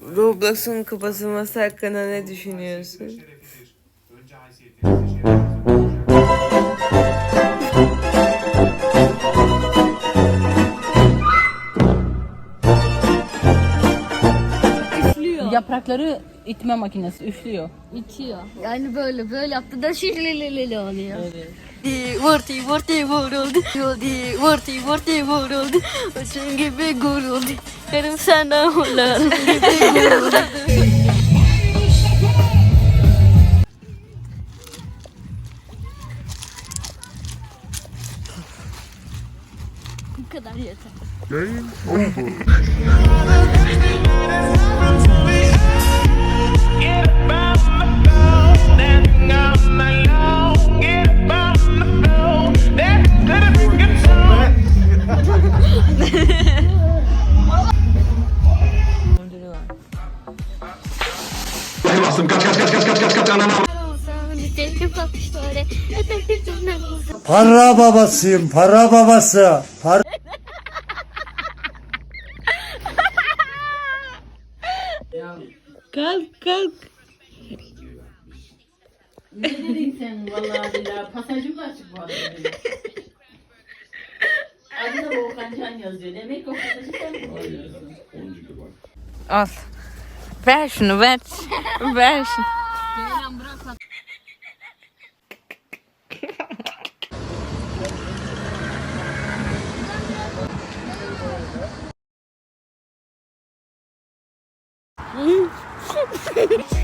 Roblox'un kapatılması hakkında ne düşünüyorsun? Yaprakları itme makinesi üflüyor. İtiyor. Yani böyle böyle yaptı da şirililili oluyor. Evet. Vurti vurti vuruldu. Yoldi vurti vurti vuruldu. Uçun gibi guruldu. Yarım sana ulan gibi guruldu. Bu kadar yeter. Get Para babasıyım, para babası. Para... Kalk kalk. Ne dedin sen vallahi billahi pasajım da açık bu arada. Volkan Can yazıyor. Demek o mesajı sen mi koyuyorsun? Oncuku bak. Al. Ver şunu ver. ver şunu. Ceylan bırak. Mm-hmm.